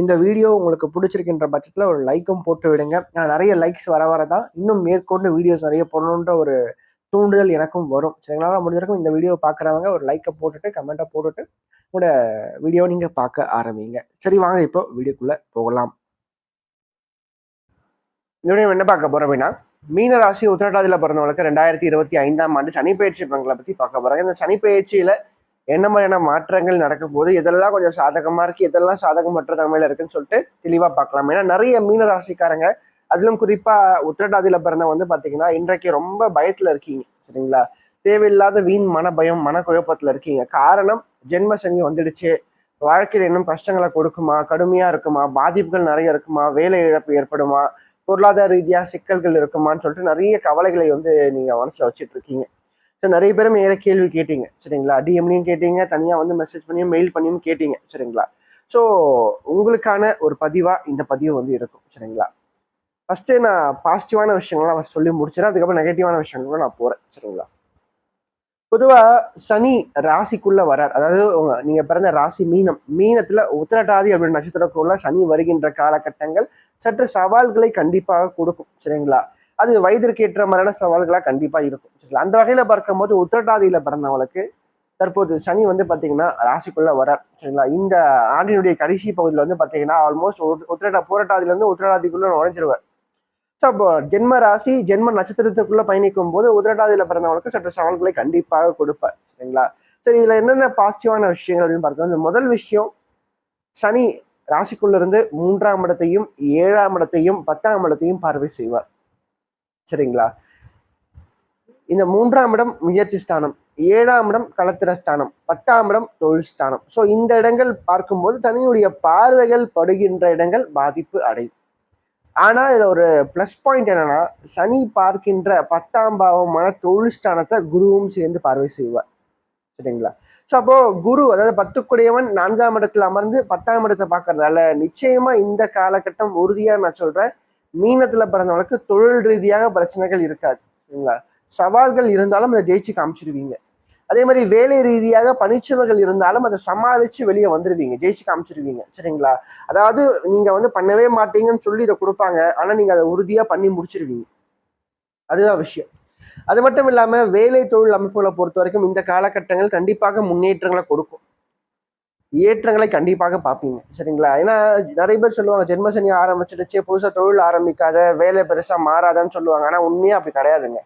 இந்த வீடியோ உங்களுக்கு பிடிச்சிருக்கின்ற பட்சத்தில் ஒரு லைக்கும் போட்டு விடுங்க. நான் நிறைய லைக்ஸ் வர வர தான் இன்னும் மேற்கொண்டு வீடியோஸ் நிறைய போடணுன்ற ஒரு தூண்டுதல் எனக்கும் வரும். சரிங்களா? முடிஞ்ச வரைக்கும் இந்த வீடியோ பார்க்குறவங்க ஒரு லைக்கை போட்டுட்டு கமெண்ட்டை போட்டுட்டு உங்களோட வீடியோ நீங்கள் பார்க்க ஆரம்பிங்க. சரி வாங்க இப்போ வீடியோக்குள்ளே போகலாம். இதோட என்ன பார்க்க போகிறோம் அப்படின்னா மீன ராசி உத்திரட்டாதியில் பிறந்தவங்களுக்கு ரெண்டாயிரத்தி இருபத்தி ஐந்தாம் ஆண்டு சனிப்பயிற்சி பங்களை பற்றி பார்க்க போகிறாங்க இந்த சனிப்பயிற்சியில் என்ன மாதிரியான மாற்றங்கள் நடக்கும் போது இதெல்லாம் கொஞ்சம் சாதகமாக இருக்குது இதெல்லாம் சாதகமற்ற தன்மையில் இருக்குன்னு சொல்லிட்டு தெளிவாக பார்க்கலாம். ஏன்னா நிறைய மீன ராசிக்காரங்க அதிலும் குறிப்பாக உத்திரட்டாதியில் பிறந்த வந்து பார்த்தீங்கன்னா இன்றைக்கு ரொம்ப பயத்தில் இருக்கீங்க சரிங்களா? தேவையில்லாத வீண் மன பயம் மன குழப்பத்தில் இருக்கீங்க. காரணம் ஜென்ம சனி வந்துடுச்சு. வாழ்க்கையில் இன்னும் கஷ்டங்களை கொடுக்குமா கடுமையாக இருக்குமா பாதிப்புகள் நிறைய இருக்குமா வேலை இழப்பு ஏற்படுமா பொருளாதார ரீதியாக சிக்கல்கள் இருக்குமான்னு சொல்லிட்டு நிறைய கவலைகளை வந்து நீங்கள் மனசில் வச்சுட்டு இருக்கீங்க. ஸோ நிறைய பேரும் மேலே கேள்வி கேட்டீங்க சரிங்களா? டிஎம்லையும் கேட்டீங்க தனியாக வந்து மெசேஜ் பண்ணியும் மெயில் பண்ணியும் கேட்டீங்க சரிங்களா? ஸோ உங்களுக்கான ஒரு பதிவாக இந்த பதிவு வந்து இருக்கும் சரிங்களா? ஃபஸ்ட்டு நான் பாசிட்டிவான விஷயங்கள்லாம் ஃபஸ்ட் சொல்லி முடிச்சிடறேன். அதுக்கப்புறம் நெகட்டிவான விஷயங்களும் நான் போகிறேன் சரிங்களா? பொதுவாக சனி ராசிக்குள்ளே வரார். அதாவது நீங்கள் பிறந்த ராசி மீனம். மீனத்தில் உத்திரட்டாதி அப்படின்ற நட்சத்திரக்குள்ள சனி வருகின்ற காலகட்டங்கள் சற்று சவால்களை கண்டிப்பாக கொடுக்கும் சரிங்களா? அது வயதிற்கு ஏற்ற மாதிரியான சவால்களாக கண்டிப்பாக இருக்கும். சரிங்களா? அந்த வகையில் பார்க்கும்போது உத்திரட்டாதியில் பிறந்தவங்களுக்கு தற்போது சனி வந்து பார்த்தீங்கன்னா ராசிக்குள்ளே வரார். சரிங்களா? இந்த ஆண்டினுடைய கடைசி பகுதியில் வந்து பார்த்தீங்கன்னா ஆல்மோஸ்ட் உத்திரட்டா போராட்டாதிலேருந்து உத்திரட்டாதிக்குள்ளே நுழைஞ்சிருவார். ஸோ அப்போ ஜென்ம ராசி ஜென்ம நட்சத்திரத்துக்குள்ளே பயணிக்கும் போது உத்திரட்டாதியில் பிறந்தவங்களுக்கு சற்று சவால்களை கண்டிப்பாக கொடுப்பார். சரிங்களா? சரி இதில் என்னென்ன பாசிட்டிவான விஷயங்கள் அப்படின்னு பார்த்தோம் முதல் விஷயம் சனி ராசிக்குள்ளேருந்து மூன்றாம் இடத்தையும் ஏழாம் இடத்தையும் பத்தாம் இடத்தையும் பார்வை செய்வார். சரிங்களா? இந்த மூன்றாம் இடம் முயற்சி ஸ்தானம் ஏழாம் இடம் களத்திர ஸ்தானம் பத்தாம் இடம் தொழில் ஸ்தானம். ஸோ இந்த இடங்கள் பார்க்கும்போது தனியுடைய பார்வைகள் படுகின்ற இடங்கள் பாதிப்பு அடையும். ஆனால் இதில் ஒரு ப்ளஸ் பாயிண்ட் என்னன்னா சனி பார்க்கின்ற பத்தாம் பாவமான தொழில் ஸ்தானத்தை குருவும் சேர்ந்து பார்வை செய்வார். சரிங்களா? ஸோ அப்போ குரு அதாவது பத்துக்குடையவன் நான்காம் இடத்துல அமர்ந்து பத்தாம் இடத்தை பார்க்கறதால நிச்சயமா இந்த காலகட்டம் உறுதியா நான் சொல்றேன். மீனத்துல பிறந்தவங்களுக்கு தொழில் ரீதியாக பிரச்சனைகள் இருக்காது சரிங்களா? சவால்கள் இருந்தாலும் அதை ஜெயிச்சு காமிச்சிருவீங்க. அதே மாதிரி வேலை ரீதியாக பணிச்சுமைகள் இருந்தாலும் அதை சமாளிச்சு வெளியே வந்துடுவீங்க ஜெயிச்சு காமிச்சிருவீங்க சரிங்களா? அதாவது நீங்க வந்து பண்ணவே மாட்டீங்கன்னு சொல்லி இதை கொடுப்பாங்க ஆனா நீங்க அதை உறுதியா பண்ணி முடிச்சிருவீங்க. அதுதான் விஷயம். அது மட்டும் இல்லாம வேலை தொழில் அமைப்புகளை பொறுத்த வரைக்கும் இந்த காலகட்டங்கள் கண்டிப்பாக முன்னேற்றங்களை கொடுக்கும். ஏற்றங்களை கண்டிப்பாக பார்ப்பீங்க. சரிங்களா? ஏன்னா நிறைய பேர் சொல்லுவாங்க ஜென்மசனி ஆரம்பிச்சிடுச்சு புதுசாக தொழில் ஆரம்பிக்காத வேலை பெருசாக மாறாதான்னு சொல்லுவாங்க. ஆனால் உண்மையாக அப்படி கிடையாதுங்க.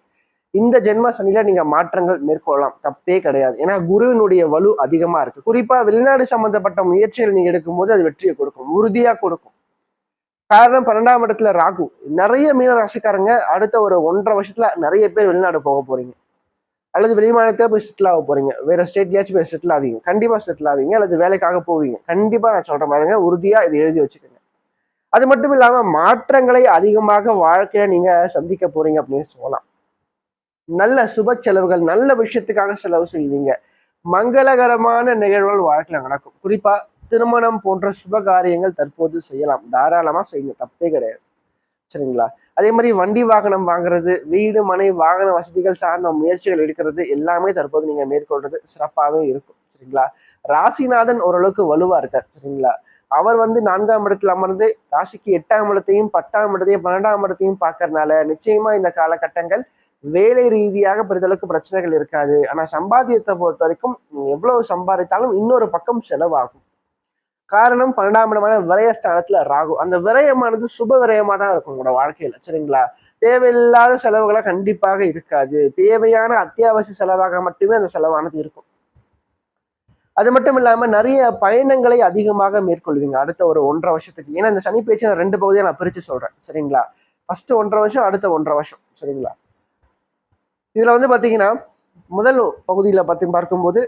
இந்த ஜென்ம சனியில் நீங்கள் மாற்றங்கள் மேற்கொள்ளலாம். தப்பே கிடையாது. ஏன்னா குருவினுடைய வலு அதிகமாக இருக்கு. குறிப்பாக வெளிநாடு சம்மந்தப்பட்ட முயற்சிகள் நீங்கள் எடுக்கும்போது அது வெற்றியை கொடுக்கும். உறுதியாக கொடுக்கும். காரணம் பன்னெண்டாம் இடத்துல ராகு. நிறைய மீன ராசிக்காரங்க அடுத்த ஒரு ஒன்றரை வருஷத்துல நிறைய பேர் வெளிநாடு போக போகிறீங்க அல்லது வெளிமாநிலத்தில் போய் செட்டில் ஆக போறீங்க. வேற ஸ்டேட்லயாச்சும் போய் செட்டில் ஆவீங்க. கண்டிப்பா செட்டில் ஆவீங்க. அல்லது வேலைக்காக போவீங்க. கண்டிப்பா நான் சொல்ற மாதிரிங்க. உறுதியா இதை எழுதி வச்சுக்கோங்க. அது மட்டும் இல்லாம மாற்றங்களை அதிகமாக வாழ்க்கையில நீங்க சந்திக்க போறீங்க அப்படின்னு சொல்லலாம். நல்ல சுப செலவுகள் நல்ல விஷயத்துக்காக செலவு செய்வீங்க. மங்களகரமான நிகழ்வுகள் வாழ்க்கையில நடக்கும். குறிப்பா திருமணம் போன்ற சுப காரியங்கள் தற்போது செய்யலாம். தாராளமா செய்யுங்க. தப்பே கிடையாது. சரிங்களா? அதே மாதிரி வண்டி வாகனம் வாங்குறது வீடு மனை வாகன வசதிகள் சார்ந்த முயற்சிகள் எடுக்கிறது எல்லாமே தற்போது நீங்க மேற்கொள்றது சிறப்பாகவே இருக்கும் சரிங்களா? ராசிநாதன் ஓரளவுக்கு வலுவா இருக்கார் சரிங்களா? அவர் வந்து நான்காம் இடத்துல அமர்ந்து ராசிக்கு எட்டாம் இடத்தையும் பத்தாம் இடத்தையும் பன்னெண்டாம் இடத்தையும் பார்க்கறதுனால நிச்சயமா இந்த காலகட்டங்கள் வேலை ரீதியாக பெரிதளவுக்கு பிரச்சனைகள் இருக்காது. ஆனா சம்பாத்தியத்தை பொறுத்த வரைக்கும் நீங்க எவ்வளவு சம்பாதித்தாலும் இன்னொரு பக்கம் செலவாகும். காரணம் பன்னெண்டாம் இடமான விரயஸ்தானத்துல ராகு. அந்த விரயமானது சுப விரயமா தான் இருக்கும் உங்களோட வாழ்க்கையில சரிங்களா? தேவையில்லாத செலவுகளா கண்டிப்பாக இருக்காது. தேவையான அத்தியாவசிய செலவாக மட்டுமே அந்த செலவானது இருக்கும். அது மட்டும் இல்லாம நிறைய பயணங்களை அதிகமாக மேற்கொள்வீங்க. அடுத்த ஒரு ஒன்றரை வருஷத்துக்கு. ஏன்னா இந்த சனி பேச்சு நான் ரெண்டு பகுதியை நான் பிரிச்சு சொல்றேன் சரிங்களா? ஃபர்ஸ்ட் ஒன்றரை வருஷம் அடுத்த ஒன்றரை வருஷம் சரிங்களா? இதுல வந்து பாத்தீங்கன்னா முதல் பகுதியில பார்த்து பார்க்கும்போது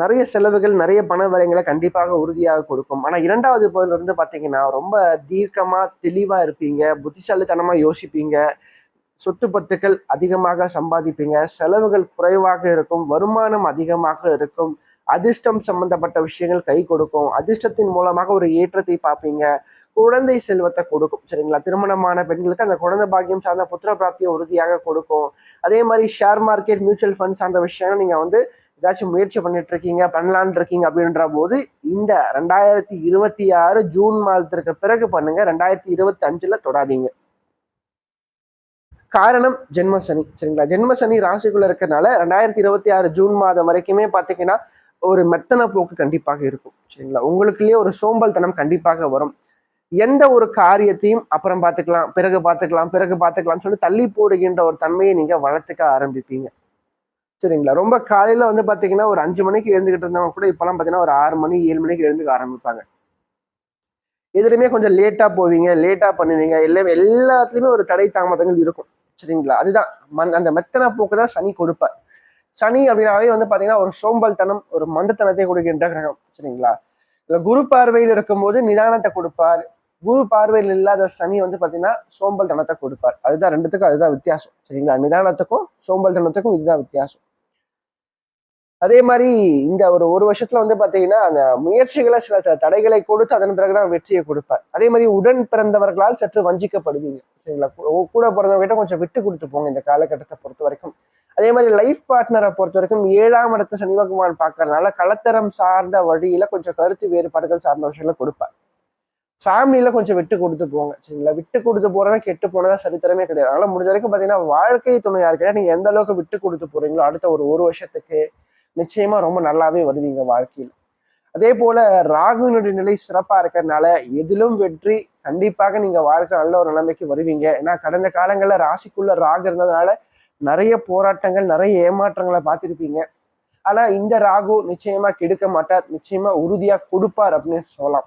நிறைய செலவுகள் நிறைய பண விரயங்களை கண்டிப்பாக உறுதியாக கொடுக்கும். ஆனால் இரண்டாவது பகுதியில பார்த்தீங்கன்னா ரொம்ப தீர்க்கமாக தெளிவாக இருப்பீங்க. புத்திசாலித்தனமாக யோசிப்பீங்க. சொத்து பத்துக்கள் அதிகமாக சம்பாதிப்பீங்க. செலவுகள் குறைவாக இருக்கும். வருமானம் அதிகமாக இருக்கும். அதிர்ஷ்டம் சம்பந்தப்பட்ட விஷயங்கள் கை கொடுக்கும். அதிர்ஷ்டத்தின் மூலமாக ஒரு ஏற்றத்தை பார்ப்பீங்க. குழந்தை செல்வத்தை கொடுக்கும். சரிங்களா? திருமணமான பெண்களுக்கு அந்த குழந்தை பாக்கியம் சார்ந்த புத்திர பிராப்தியை உறுதியாக கொடுக்கும். அதே மாதிரி ஷேர் மார்க்கெட் மியூச்சுவல் ஃபண்ட் சார்ந்த விஷயம் நீங்க வந்து ஏதாச்சும் முயற்சி பண்ணிட்டு இருக்கீங்க பண்ணலான் இருக்கீங்க அப்படின்ற போது இந்த ரெண்டாயிரத்தி இருபத்தி ஆறு ஜூன் மாதத்திற்கு பிறகு பண்ணுங்க. ரெண்டாயிரத்தி இருபத்தி அஞ்சுல தொடாதீங்க. காரணம் ஜென்ம சனி. சரிங்களா? ஜென்ம சனி ராசிக்குள்ள இருக்கிறனால ரெண்டாயிரத்தி இருபத்தி ஆறு ஜூன் மாதம் வரைக்குமே பார்த்தீங்கன்னா ஒரு மெத்தன போக்கு கண்டிப்பாக இருக்கும். சரிங்களா? உங்களுக்குள்ளேயே ஒரு சோம்பல்தனம் கண்டிப்பாக வரும். எந்த ஒரு காரியத்தையும் அப்புறம் பார்த்துக்கலாம் பிறகு பார்த்துக்கலாம் பிறகு பார்த்துக்கலாம்னு சொல்லி தள்ளி போடுகின்ற ஒரு தன்மையை நீங்கள் வளர்த்துக்க ஆரம்பிப்பீங்க. சரிங்களா? ரொம்ப காலையில் வந்து பார்த்தீங்கன்னா ஒரு அஞ்சு மணிக்கு எழுந்துக்கிட்டு இருந்தவங்க கூட இப்போலாம் பார்த்தீங்கன்னா ஒரு ஆறு மணி ஏழு மணிக்கு எழுந்துக்க ஆரம்பிப்பாங்க. எதுலையுமே கொஞ்சம் லேட்டாக போவீங்க லேட்டாக பண்ணுவீங்க எல்லாமே எல்லாத்துலேயுமே ஒரு தடை தாமதங்கள் இருக்கும். சரிங்களா? அதுதான். மண் அந்த மெத்தன போக்கு தான் சனி கொடுப்பார் சனி அப்படின்னாவே வந்து பார்த்தீங்கன்னா ஒரு சோம்பல்தனம் ஒரு மந்தத்தனத்தை கொடுக்கின்ற கிரகம். சரிங்களா? இல்லை குரு பார்வையில் இருக்கும்போது நிதானத்தை கொடுப்பார். குரு பார்வையில் இல்லாத சனி வந்து பார்த்தீங்கன்னா சோம்பல் தனத்தை கொடுப்பார். அதுதான் ரெண்டுத்துக்கும் அதுதான் வித்தியாசம். சரிங்களா? நிதானத்துக்கும் சோம்பல் தனத்துக்கும் இதுதான் வித்தியாசம். அதே மாதிரி இந்த ஒரு ஒரு வருஷத்துல வந்து பாத்தீங்கன்னா அந்த முயற்சிகளை சில தடைகளை கொடுத்து அதன் பிறகுதான் வெற்றியை கொடுப்பார். அதே மாதிரி உடன் பிறந்தவர்களால் சற்று வஞ்சிக்கப்படுவீங்க. சரிங்களா? கூட பிறந்தவங்க கொஞ்சம் விட்டு கொடுத்து போங்க இந்த காலகட்டத்தை பொறுத்த வரைக்கும். அதே மாதிரி லைஃப் பார்ட்னரை பொறுத்த வரைக்கும் ஏழாம் இடத்த சனி பகவான் பார்க்கறதுனால கலத்தரம் சார்ந்த வழியில கொஞ்சம் கருத்து வேறுபாடுகள் சார்ந்த விஷயங்களை கொடுப்பார். ஃபேமிலியில கொஞ்சம் விட்டு கொடுத்து போங்க. சரிங்களா? விட்டு கொடுத்து போறவன் கெட்டு போனதா சரித்திரமே கிடையாது. அதனால முடிஞ்ச வரைக்கும் பாத்தீங்கன்னா வாழ்க்கை துணையா இருக்கா நீங்க எந்த அளவுக்கு விட்டு கொடுத்து போறீங்களோ அடுத்த ஒரு ஒரு வருஷத்துக்கு நிச்சயமா ரொம்ப நல்லாவே வருவீங்க வாழ்க்கையில். அதே போல ராகுவினுடைய நிலை சிறப்பா இருக்கிறதுனால எதிலும் வெற்றி கண்டிப்பாக நீங்க வாழ்க்கை நல்ல ஒரு நிலைமைக்கு வருவீங்க. ஏன்னா கடந்த காலங்கள்ல ராசிக்குள்ள ராகு இருந்ததுனால நிறைய போராட்டங்கள் நிறைய ஏமாற்றங்களை பார்த்துருப்பீங்க. ஆனா இந்த ராகு நிச்சயமா கெடுக்க மாட்டார். நிச்சயமா உறுதியா கொடுப்பார் அப்படின்னு சொல்லலாம்.